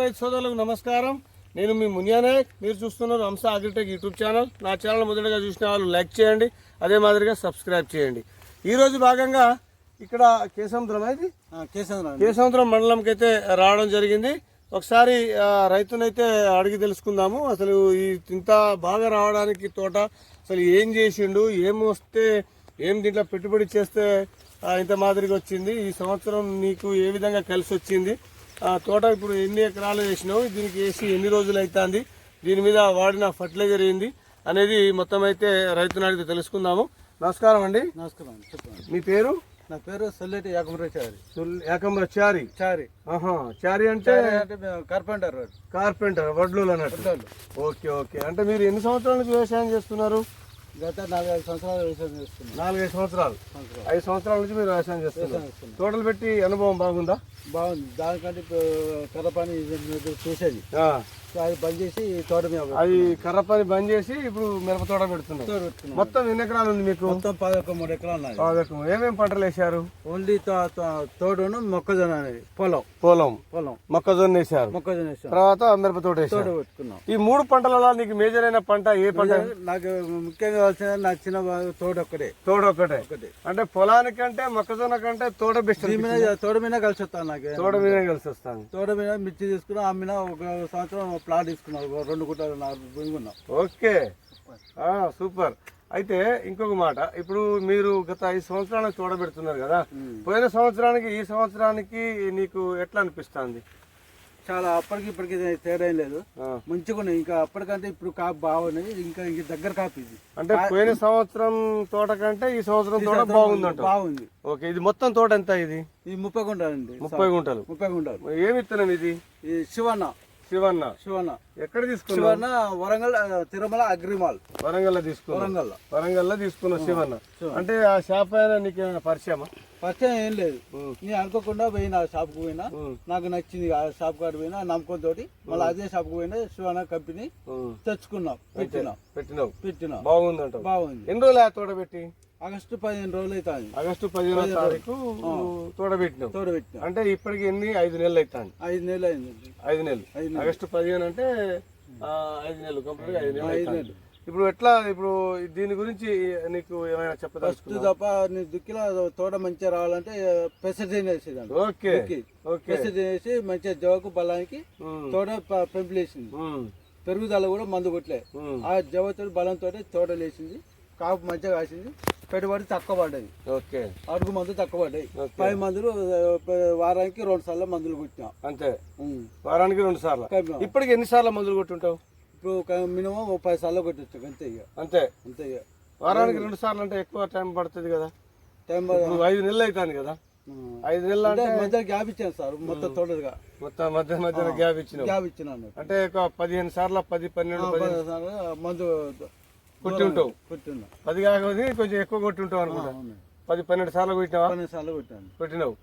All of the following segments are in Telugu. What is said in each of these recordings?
రైతు సోదరులకు నమస్కారం. నేను మీ మునియానాయక్ మీరు చూస్తున్నారు హంస అగ్రిటెక్ యూట్యూబ్ ఛానల్. నా ఛానల్ మొదటగా చూసిన వాళ్ళు లైక్ చేయండి అదే మాదిరిగా సబ్స్క్రైబ్ చేయండి. ఈరోజు భాగంగా ఇక్కడ కేసముద్రం కేసంద్ర కేసముద్రం మండలంకి అయితే రావడం జరిగింది. ఒకసారి రైతునైతే అడిగి తెలుసుకుందాము. అసలు ఈ ఇంత బాగా రావడానికి తోట అసలు ఏం చేసిండు ఏం వస్తే ఏం దీంట్లో పెట్టుబడి చేస్తే ఇంత మాదిరిగా వచ్చింది. ఈ సంవత్సరం నీకు ఏ విధంగా కలిసి వచ్చింది తోట ఇప్పుడు ఎన్ని ఎకరాలు వేసినావు? దీనికి వేసి ఎన్ని రోజులు అవుతుంది దీని మీద వాడిన ఫర్టిలైజర్ ఏంది అనేది మొత్తం అయితే రైతుని అడిగి తెలుసుకుందాము. నమస్కారం అండి. నమస్కారం చెప్పండి. మీ పేరు? నా పేరు సొల్లెటి యాకమరాచారి సుల్- ఏకంబర చారి. చారి ఆహా చారి అంటే కార్పెంటర్ కార్పెంటర్ వడ్లు అన్నట్టు. Okay okay. అంటే మీరు ఎన్ని సంవత్సరాల నుంచి వ్యవసాయం చేస్తున్నారు? గత నాలుగైదు సంవత్సరాలు వ్యవసాయం చేస్తున్నాం. నాలుగైదు సంవత్సరాలు. ఐదు సంవత్సరాల నుంచి మీరు వ్యవసాయం చేస్తున్నారు. తోటలు పెట్టి అనుభవం బాగుందా? బాగుంది. దానికంటే కర్ర పని చేసేది. అది బంద్ చేసి తోట మీద అది కర్ర పని బంద్ చేసి ఇప్పుడు మిరప తోట పెట్టుకున్నాం మొత్తం ఎన్ని ఎకరాలు ఉంది మీకు? మొత్తం పదొక మూడు ఎకరాలు ఉన్నాయి. పాదకం ఏమేమి పంటలు వేశారు? ఓన్లీ తోటను మొక్కజొన్న అనేది. పొలం. పొలం. పొలం. మొక్కజొన్న వేశారు. మొక్కజొన్న తర్వాత మిరప తోట పెట్టుకున్నాం. ఈ మూడు పంటలలో నీకు మేజర్ అయిన పంట ఏ పంట? నాకు ముఖ్యంగా కావాల్సిన నా చిన్న బాగా తోట ఒక్కడే తోట ఒకటే ఒకటే అంటే పొలానికంటే మొక్కజొన్న కంటే తోట బెస్ట్ మీద తోట మీద కలిసి వస్తాను నాకు. తోట మీద కలిసి వస్తాను తోట మీద మిర్చి తీసుకున్నా అమ్మిన ఒక సంవత్సరం ప్లాట్ తీసుకున్నాం ఒక రెండు గుంటలు నాలుగు ఓకే. సూపర్. అయితే ఇంకొక మాట. ఇప్పుడు మీరు గత ఐదు సంవత్సరాలకు చూడబెడుతున్నారు కదా. పోయిన సంవత్సరానికి ఈ సంవత్సరానికి నీకు ఎట్లా అనిపిస్తుంది? చాలా అప్పటికి ఇప్పటికి తేడా లేదు. మంచిగా ఉన్నాయి. ఇంకా అప్పటికంటే ఇప్పుడు కాపు బాగున్నది ఇంకా ఇంక దగ్గర కాపు ఇది. అంటే పోయిన సంవత్సరం తోట కంటే ఈ సంవత్సరం తోట బాగుందంట. బాగుంది. ఓకే ఇది మొత్తం తోట ఎంత ఇది? ఇది ముప్పై గుంటాలండి. ముప్పై గుంటలు. ముప్పై గుంటాలు. ఏమి ఇత్తనం ఇది? శివన్న. శివన్న. శివన్న. ఎక్కడ తీసుకున్నావు? Shivanna Warangal Tirumala Agri Mall. Warangal తీసుకున్నావు. వరంగల్ వరంగల్ తీసుకున్న శివన్న. అంటే ఆ షాప్ అయినా నీకు ఏమైనా పరిచయమా? పరిచయం ఏం లేదు. నేను అనుకోకుండా పోయినా షాప్కి పోయినా. నాకు నచ్చింది ఆ షాప్ కాడ పోయినా నమ్మకం తోటి మళ్ళీ అదే షాప్కి పోయినా శివన్న కంపెనీ. తెచ్చుకున్నాం పెట్టినాం. పెట్టినావు? పెట్టినాం. బాగుందంట బాగుంది. ఎన్ని రోజులు తోట పెట్టి? ఆగస్టు పదిహేను రోజులు అవుతుంది ఆగస్టు పదిహేనో తారీఖు తోట పెట్టినావు. తోడ పెట్టినాం. అంటే ఇప్పటికి ఎన్ని? ఐదు నెలలు అవుతాను ఐదు నెలలు అయింది ఐదు నెలలు. ఆగస్టు పదిహేను అంటే ఐదు నెలలు. కంప్లీట్ ఐదు నెలలు ఐదు. నెలలు. ఇప్పుడు ఎట్లా ఇప్పుడు దీని గురించి నీకు ఏమైనా ఫస్ట్ తప్ప నీ దుక్కిలో తోట మంచిగా రావాలంటే పెసరిన్ వేసేదాన్ని. ఓకే దుక్కి. ఓకే. వేసి మంచిగా జవకు బలానికి ఉమ్, తోట ప- పెంపులేసింది. ఉమ్, పెరుగుదల కూడా మందు కొట్టలే. ఉమ్. ఆ జవతో బలంతో తోట లేచింది. కాపు మంచిగా కాసింది. పెట్టుబడి తక్కువ పడ్డది. ఓకే. అడుగు మందు తక్కువ పడ్డాయి. ఓకే. పై మందులు ఆ, ప- వారానికి రెండు సార్లు మందులు కొట్టినాం. అంతే. ఉమ్. వారానికి రెండు సార్లు. కలిపినాం. ఇప్పటికి ఎన్ని సార్లు మందులు కొట్టుంటావు? ఇప్పుడు ఒక మినిమం ముప్పై సార్లు కొట్టచ్చు అంతే ఇక అంతే? అంతే ఇక వారానికి రెండు సార్లు అంటే ఎక్కువ టైం పడుతుంది కదా? టైం ఇప్పుడు ఐదు నెలలు అవుతాను కదా. ఐదు నెలలు అంటే అంటే మధ్య గ్యాప్ ఇచ్చాను సార్ మొత్తం తోటగా మొత్తం మధ్య మధ్యన గ్యాప్ ఇచ్చినావు. గ్యాప్ ఇచ్చినాను అంటే ఒక పదిహేను సార్లు పది పన్నెండు పది మందు కొట్టి ఉంటావు కొట్టినా. పది కాకపోతే కొంచెం ఎక్కువ కొట్టి ఉంటావు అనుకుంటా. పది పన్నెండు సార్లు కొట్టినావా? పన్నెండు సార్లు కొట్టాను. కొట్టినావు.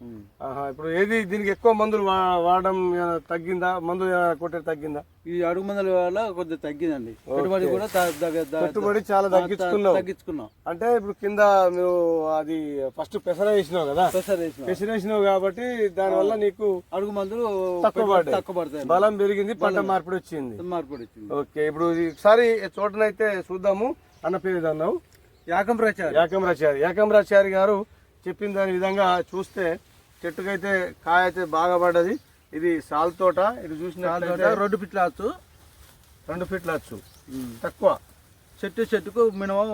ఆహా ఇప్పుడు ఏది దీనికి ఎక్కువ మందులు వాడడం తగ్గిందా? మందు ఏమైనా కొట్టేది తగ్గిందా? ఈ అడుగు మందుల వల్ల కొద్దిగా తగ్గిందండి. పెట్టుబడి కూడా పెట్టుబడి చాలా తగ్గించుకున్నావు. తగ్గించుకున్నాం. అంటే ఇప్పుడు కింద నువ్వు అది ఫస్ట్ పెసర వేసినావు కదా? పెసర్ వేసినాం. పెసర వేసినావు కాబట్టి దానివల్ల నీకు అడుగు మందులు తక్కువ పడ్డాయి. తక్కువ పడతాయి బలం పెరిగింది పంట మార్పిడి వచ్చింది. మార్పు వచ్చింది. ఓకే ఇప్పుడు ఒకసారి చోటనైతే చూద్దాము అన్న పేరు అన్నావు యాకం ప్రచారం యాకమరాచారి యాకమరాచారి గారు చెప్పిన దాని విధంగా చూస్తే చెట్టుకైతే కాయ అయితే బాగా పడ్డది. ఇది సాల్ తోట. ఇది చూసినట్లయితే రెండు పిట్లాచ్చు రెండు ఫీట్ల వచ్చు తక్కువ. చెట్టు చెట్టుకు మినిమం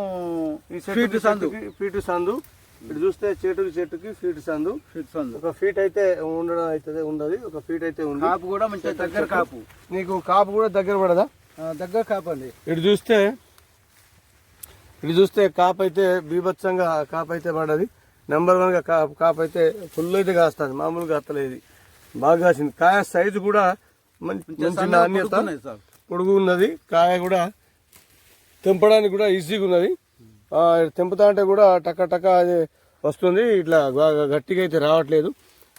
ఈ ఫీట్ సందు. ఫీటు సందు. ఇటు చూస్తే చెట్టుకి చెట్టుకి ఫీటు సందు. ఫీట్ సందు. ఒక ఫీట్ అయితే ఉండడం అయితే ఉండదు. ఒక ఫీట్ అయితే ఉంది కాపు కూడా మంచిగా దగ్గర కాపు. నీకు కాపు కూడా దగ్గర పడదా? దగ్గర కాపు అండి. ఇటు చూస్తే ఇటు చూస్తే కాపు అయితే బీభత్సంగా కాపు అయితే పడ్డది. నెంబర్ వన్గా కాపు అయితే ఫుల్ అయితే కాస్తుంది. మామూలుగా కాస్తలేదు బాగా కాసింది. కాయ సైజు కూడా మంచి మంచి నాణ్యత పొడుగు ఉన్నది. కాయ కూడా తెంపడానికి కూడా ఈజీగా ఉన్నది. తెంపుతా అంటే కూడా టక టక అది వస్తుంది. ఇట్లా బాగా గట్టిగా అయితే రావట్లేదు.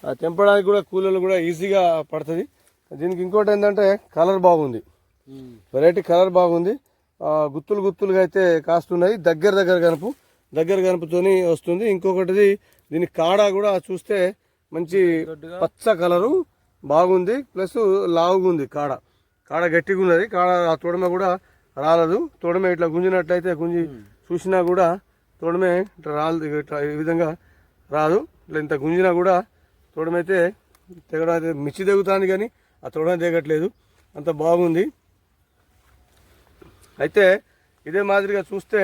ఆ, తెంపడానికి కూడా కూలీలు కూడా ఈజీగా పడుతుంది. దీనికి ఇంకోటి ఏంటంటే కలర్ బాగుంది. వెరైటీ కలర్ బాగుంది. గుత్తులు గుత్తులుగా అయితే కాస్తున్నాయి. దగ్గర దగ్గర కనుపు దగ్గర కనుపుతోని వస్తుంది. ఇంకొకటిది దీని కాడ కూడా చూస్తే మంచి పచ్చ కలరు బాగుంది. ప్లస్ లావుగా ఉంది కాడ. కాడ గట్టిగా ఉన్నది కాడ ఆ తొడమ కూడా రాలదు. తొడమ ఇట్లా గుంజినట్లయితే గుంజి చూసినా కూడా తొడమే ఇట్లా రాలదు. ఇట్లా ఈ విధంగా రాదు. ఇట్లా ఇంత గుంజినా కూడా తొడమైతే తెగడం అయితే మిర్చి తెగుతుంది కానీ ఆ తొడమ తెగట్లేదు. అంత బాగుంది. అయితే ఇదే మాదిరిగా చూస్తే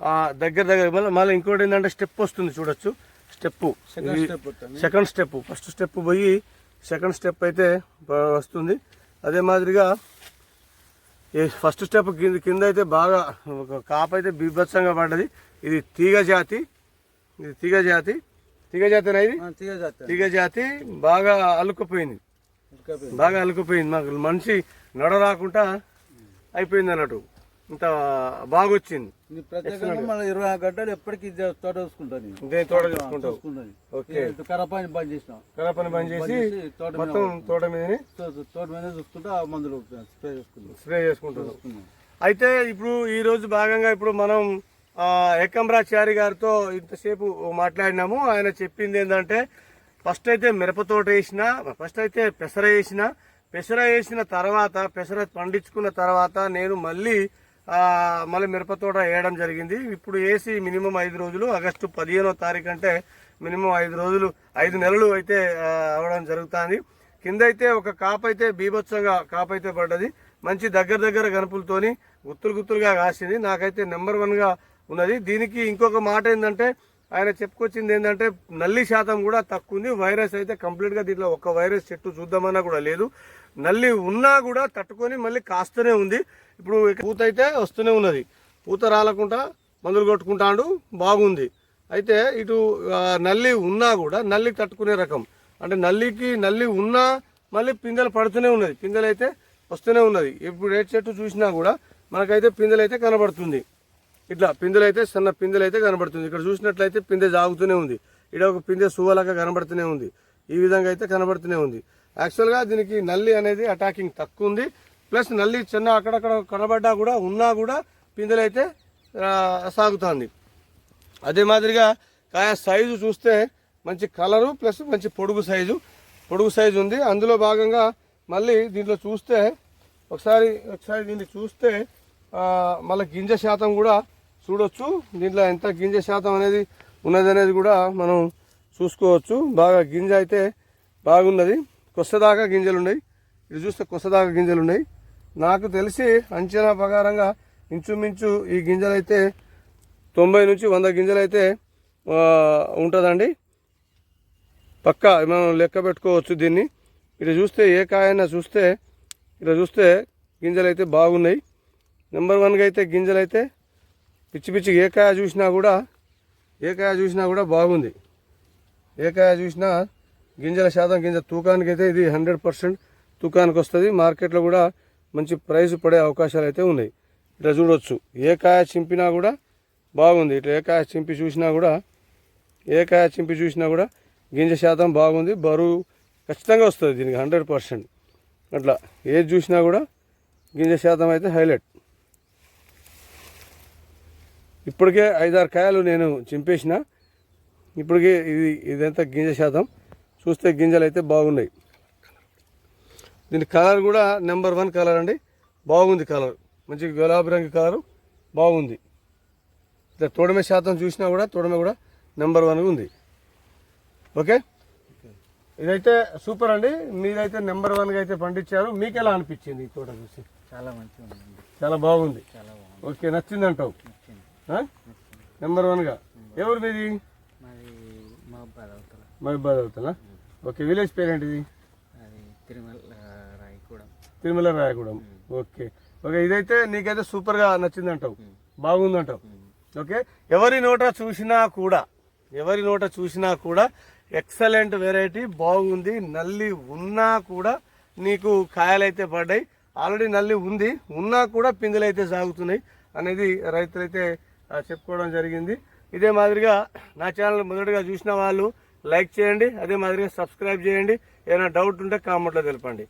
ఆ దగ్గర దగ్గర మళ్ళీ మళ్ళీ ఇంకోటి ఏంటంటే స్టెప్ వస్తుంది చూడొచ్చు. Step second step first step పోయి సెకండ్ స్టెప్ అయితే వస్తుంది. అదే మాదిరిగా ఈ ఫస్ట్ స్టెప్ కింద కింద అయితే బాగా ఒక కాపు అయితే బీభత్సంగా పడ్డది. ఇది తీగ జాతి. ఇది తీగ జాతి. తీగ జాతి ఇది? తీగ జాతి. బాగా అల్లుకుపోయింది ఇంకా పోయింది. బాగా అల్లుకుపోయింది మాకు మనిషి నడ రాకుండా అయిపోయింది అన్నట్టు. ఇంత బాగా వచ్చింది మన ఇరవై నాలుగు గంటలు ఎప్పటికీ తోట చూసుకుంటాను తోట చూసుకుంటాను. కరపాని బంద్ చేసినాం. కలపని బంద్ చేసి చేసి తోట మీద మొత్తం తోట మీద చూసుకుంటా మందులు స్ప్రే చేసుకుంటాం. స్ప్రే చూసుకున్నాం. అయితే ఇప్పుడు ఈ రోజు భాగంగా ఇప్పుడు మనం ఆ, ఏకంరాచారి గారితో ఇంతసేపు మాట్లాడినాము. ఆయన చెప్పింది ఏంటంటే ఫస్ట్ అయితే మిరప తోట వేసిన ఫస్ట్ అయితే పెసర వేసిన పెసర వేసిన తర్వాత పెసర పండించుకున్న తర్వాత నేను మళ్ళీ మళ్ళీ మిరపతోట వేయడం జరిగింది. ఇప్పుడు వేసి మినిమం ఐదు రోజులు ఆగస్టు పదిహేనో తారీఖు అంటే మినిమం ఐదు రోజులు ఐదు నెలలు అయితే అవ్వడం అవడం జరుగుతుంది. కింద అయితే ఒక కాపు అయితే బీభత్సంగా కాపు అయితే పడ్డది. మంచి దగ్గర దగ్గర గనుపులతోని గుత్తులు గుత్తులుగా కాసింది. నాకైతే నెంబర్ వన్గా ఉన్నది. దీనికి ఇంకొక మాట ఏంటంటే ఆయన చెప్పుకొచ్చింది ఏంటంటే నల్లి శాతం కూడా తక్కువ ఉంది వైరస్ అయితే కంప్లీట్గా దీంట్లో ఒక వైరస్ చెట్టు చూద్దామన్నా కూడా లేదు. నల్లి ఉన్నా కూడా తట్టుకొని మళ్ళీ కాస్తూనే ఉంది. ఇప్పుడు పూత అయితే వస్తూనే ఉన్నది. పూత రాలకుండా మందులు కొట్టుకుంటాడు బాగుంది. అయితే ఇటు నల్లి ఉన్నా కూడా నల్లి తట్టుకునే రకం. అంటే నల్లికి నల్లి ఉన్నా మళ్ళీ పిందెలు పడుతూనే ఉన్నది. పిందెలు అయితే వస్తూనే ఉన్నది. ఇప్పుడు ఏ చెట్టు చూసినా కూడా మనకైతే పిందెలు అయితే కనబడుతుంది. ఇట్లా పిందెలైతే చిన్న సన్న కనబడుతుంది. ఇక్కడ చూసినట్లయితే పిందె జాగుతూనే ఉంది. ఇక్కడ ఒక పిందె సువ్వలాగా కనబడుతూనే ఉంది. ఈ విధంగా అయితే కనబడుతూనే ఉంది. యాక్చువల్గా దీనికి నల్లి అనేది అటాకింగ్ తక్కువ ఉంది. ప్లస్ నల్లి చిన్న అక్కడక్కడ కనబడ్డా కూడా ఉన్నా కూడా పిందెలైతే సాగుతుంది. అదే మాదిరిగా కాయ సైజు చూస్తే మంచి కలరు ప్లస్ మంచి పొడుగు సైజు పొడుగు సైజు ఉంది. అందులో భాగంగా మళ్ళీ దీంట్లో చూస్తే ఒకసారి ఒకసారి దీన్ని చూస్తే మళ్ళీ గింజ శాతం కూడా చూడొచ్చు. దీంట్లో ఎంత గింజ శాతం అనేది ఉన్నది అనేది కూడా మనం చూసుకోవచ్చు. బాగా గింజ అయితే బాగున్నది. కొసదాకా గింజలు ఉన్నాయి ఇది చూస్తే కొసదాకా గింజలు ఉన్నాయి నాకు తెలిసి అంచనా ప్రకారంగా ఇంచుమించు ఈ గింజలు అయితే తొంభై నుంచి వంద గింజలు అయితే ఉంటుందండి. పక్క మనం లెక్క పెట్టుకోవచ్చు దీన్ని. ఇటు చూస్తే ఏ కాయైనా చూస్తే ఇలా చూస్తే గింజలు అయితే బాగున్నాయి. నెంబర్ వన్గా అయితే గింజలు అయితే పిచ్చి పిచ్చి ఏ కాయ చూసినా కూడా ఏ కాయ చూసినా కూడా బాగుంది. ఏ కాయ చూసినా గింజల శాతం గింజ తూకానికి అయితే ఇది హండ్రెడ్ పర్సెంట్ తూకానికి వస్తుంది మార్కెట్లో కూడా మంచి ప్రైస్ పడే అవకాశాలు అయితే ఉన్నాయి. ఇట్లా చూడవచ్చు ఏ కాయ చింపినా కూడా బాగుంది. ఇట్లా ఏ కాయ చింపి చూసినా కూడా ఏ కాయ చింపి చూసినా కూడా గింజ శాతం బాగుంది. బరువు ఖచ్చితంగా వస్తుంది దీనికి హండ్రెడ్ పర్సెంట్. అట్లా ఏది చూసినా కూడా గింజ శాతం అయితే హైలైట్. ఇప్పటికే ఐదారు కాయలు నేను చింపేసిన. ఇప్పటికే ఇది ఇదంతా గింజ శాతం. చూస్తే గింజలు అయితే బాగున్నాయి. దీని కలర్ కూడా నెంబర్ వన్ కలర్ అండి. బాగుంది కలర్. మంచి గులాబీ రంగు కలర్. బాగుంది. ఇట్లా తోడమే శాతం చూసినా కూడా తోడమే కూడా నెంబర్ వన్గా ఉంది. ఓకే? ఇదైతే సూపర్ అండి. మీరైతే నెంబర్ వన్గా అయితే పండించారు. మీకు ఎలా అనిపించింది ఈ తోట చూసి? చాలా మంచిగా చాలా బాగుంది. చాలా బాగుంది. ఓకే నచ్చింది. అంటావు నెంబర్ వన్గా ఎవరు మీది? మహిబాద్ అవుతున్నా ఓకే విలేజ్ పేరు ఏంటిది అది తిరుమల రాయగూడెం. ఓకే. ఓకే ఇదైతే నీకైతే సూపర్గా నచ్చింది అంటావు బాగుంది అంటావు ఓకే ఎవరి నోట చూసినా కూడా ఎవరి నోట చూసినా కూడా ఎక్సలెంట్ వెరైటీ బాగుంది నల్లి ఉన్నా కూడా నీకు కాయలైతే పడ్డాయి. ఆల్రెడీ నల్లి ఉంది ఉన్నా కూడా పిందెలైతే సాగుతున్నాయి అనేది రైతులైతే చెప్పుకోవడం జరిగింది. ఇదే మాదిరిగా నా ఛానల్ మొదటగా చూసిన వాళ్ళు లైక్ చేయండి అదే మాదిరిగా సబ్స్క్రైబ్ చేయండి. ఏదైనా డౌట్ ఉంటే కామెంట్లో తెలపండి.